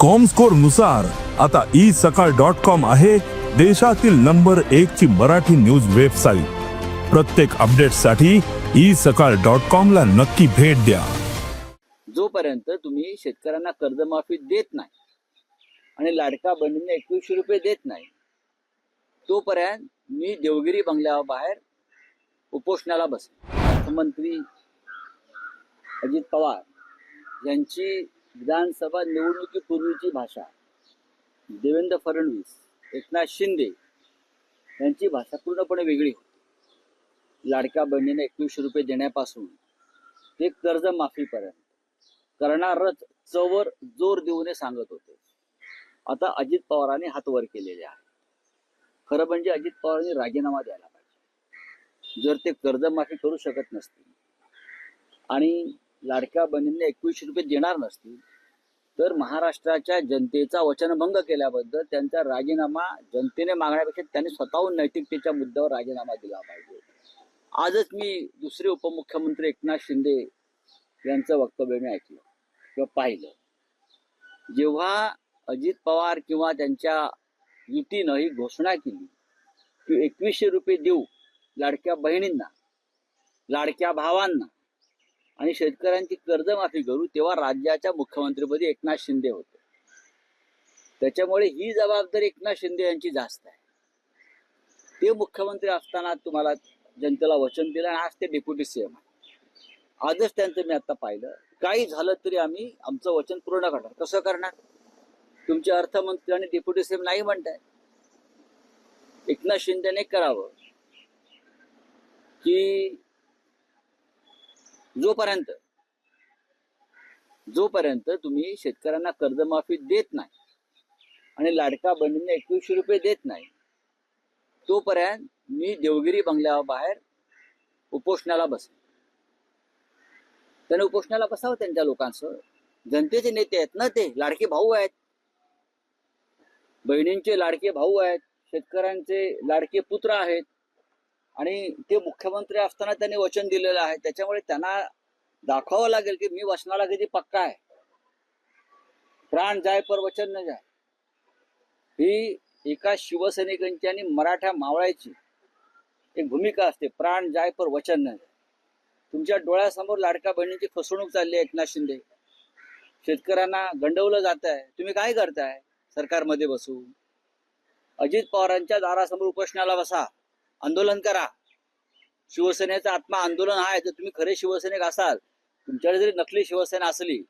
कॉमस्कोरनुसार आता ई सकाळ dot com आहे देशातील नंबर एक ची मराठी न्यूज वेबसाईट प्रत्येक अपडेटसाठी ई सकाळ डॉट कॉम ला नक्की भेट द्या. जोपर्यंत तुम्ही शेतकऱ्यांना कर्जमाफी देत नाही आणि लाडका बहिणींना एकवीसशे रुपये देत नाही तोपर्यंत मी देवगिरी बंगल्याबाहेर उपोषणाला बस अर्थमंत्री अजित पवार यांची विधानसभा निवडणुकीपूर्वीची भाषा देवेंद्र फडणवीस एकनाथ शिंदे यांची भाषा पूर्णपणे वेगळी होती. लाडक्या बहिणीने एकवीसशे रुपये देण्यापासून ते कर्जमाफीपर्यंत करणारच चवर जोर देऊन सांगत होते. आता अजित पवारांनी हात वर केलेले आहे. खरं म्हणजे अजित पवारांनी राजीनामा द्यायला पाहिजे. जर ते कर्जमाफी करू शकत नसतील आणि लाडक्या बहिणींना एकवीसशे रुपये देणार नसतील तर महाराष्ट्राच्या जनतेचा वचनभंग केल्याबद्दल त्यांचा राजीनामा जनतेने मागण्यापेक्षा त्यांनी स्वतःहून नैतिकतेच्या मुद्द्यावर राजीनामा दिला पाहिजे. आजच मी दुसरे उपमुख्यमंत्री एकनाथ शिंदे यांचं वक्तव्य मी ऐकलं किंवा पाहिलं. जेव्हा अजित पवार किंवा त्यांच्या युतीनं ही घोषणा केली की एकवीसशे रुपये देऊ लाडक्या बहिणींना लाडक्या भावांना आणि शेतकऱ्यांची कर्जमाफी करू तेव्हा राज्याच्या मुख्यमंत्रीपदी एकनाथ शिंदे होते. त्याच्यामुळे ही जबाबदारी एकनाथ शिंदे यांची जास्त आहे. ते मुख्यमंत्री असताना तुम्हाला जनतेला वचन दिलं आणि आज ते डेप्युटी सीएम आहे आजच त्यांचं मी आता पाहिलं. काही झालं तरी आम्ही आमचं वचन पूर्ण करणार. कसं करणार? तुमचे अर्थमंत्री आणि डेप्युटी सीएम नाही म्हणताय. एकनाथ शिंदेने करावं की जोपर्यंत जोपर्यंत तुम्ही शेतकऱ्यांना कर्जमाफी देत नाही आणि लाडका बहिणींना एकवीसशे रुपये देत नाही तोपर्यंत मी देवगिरी बंगल्याबाहेर उपोषणाला बसेन. त्यांनी उपोषणाला बसावं त्यांच्या लोकांसह. जनतेचे नेते आहेत ना ते लाडके भाऊ आहेत. बहिणींचे लाडके भाऊ आहेत शेतकऱ्यांचे लाडके पुत्र आहेत. आणि ते मुख्यमंत्री असताना त्यांनी वचन दिलेलं आहे. त्याच्यामुळे त्यांना दाखवावं लागेल की मी वचनाला किती पक्का आहे. प्राण जाय पर वचन न जाय. ही एका शिवसैनिकांची आणि मराठा मावळ्याची एक भूमिका असते. प्राण जाय पर वचन न जाय. तुमच्या डोळ्यासमोर लाडका बहिणीची फसवणूक चालली आहे एकनाथ शिंदे. शेतकऱ्यांना गंडवलं जात आहे. तुम्ही काय करताय? सरकारमध्ये बसून. अजित पवारांच्या दारासमोर उपोषणाला बसा. आंदोलन करा. शिवसेनेचा आत्मा आंदोलन आहे जर तुम्ही खरे शिवसैनिक असाल. तुमच्याकडे जरी नकली शिवसेना असली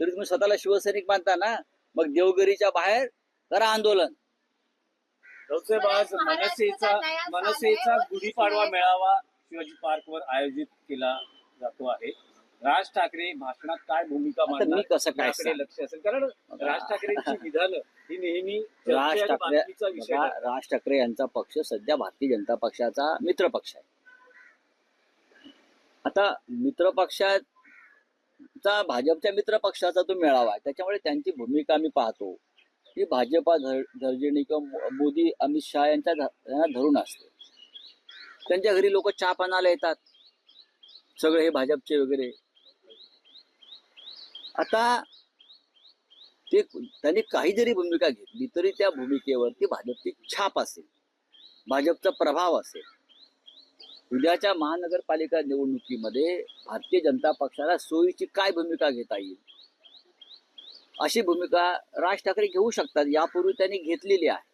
तरी तुम्ही स्वतःला शिवसैनिक मानता ना? मग देवगिरीच्या बाहेर करा आंदोलन. मनसेचा मनसेचा गुढीपाडवा मेळावा शिवाजी पार्क वर आयोजित केला जातो आहे. राज ठाकरे भाषणात काय भूमिका आता मी मांडणार कसं काय याकडे? लक्ष असेल. कारण राज ठाकरेंची विधानं ही नेहमी राज ठाकरे बातमीचा विषय बघा. राज ठाकरे यांचा पक्ष सध्या भारतीय जनता पक्षाचा मित्र पक्ष आहे. आता मित्र पक्षाचा भाजपच्या मित्र पक्षाचा तो मेळावा आहे त्याच्यामुळे त्यांची भूमिका मी पाहतो. ही भाजपा धर- किंवा मो- मोदी अमित शहा यांच्या ध- यांना धरून असते. त्यांच्या घरी लोक चहा पानाला येतात. सगळे हे भाजपचे वगैरे. आता ते त्यांनी काही जरी भूमिका घेतली तरी त्या भूमिकेवरती भाजपची छाप असेल भाजपचा प्रभाव असेल. उद्याच्या महानगरपालिका निवडणुकीमध्ये भारतीय जनता पक्षाला सोयीची काय भूमिका घेता येईल? अशी भूमिका राज ठाकरे घेऊ शकतात यापूर्वी त्यांनी घेतलेली आहे.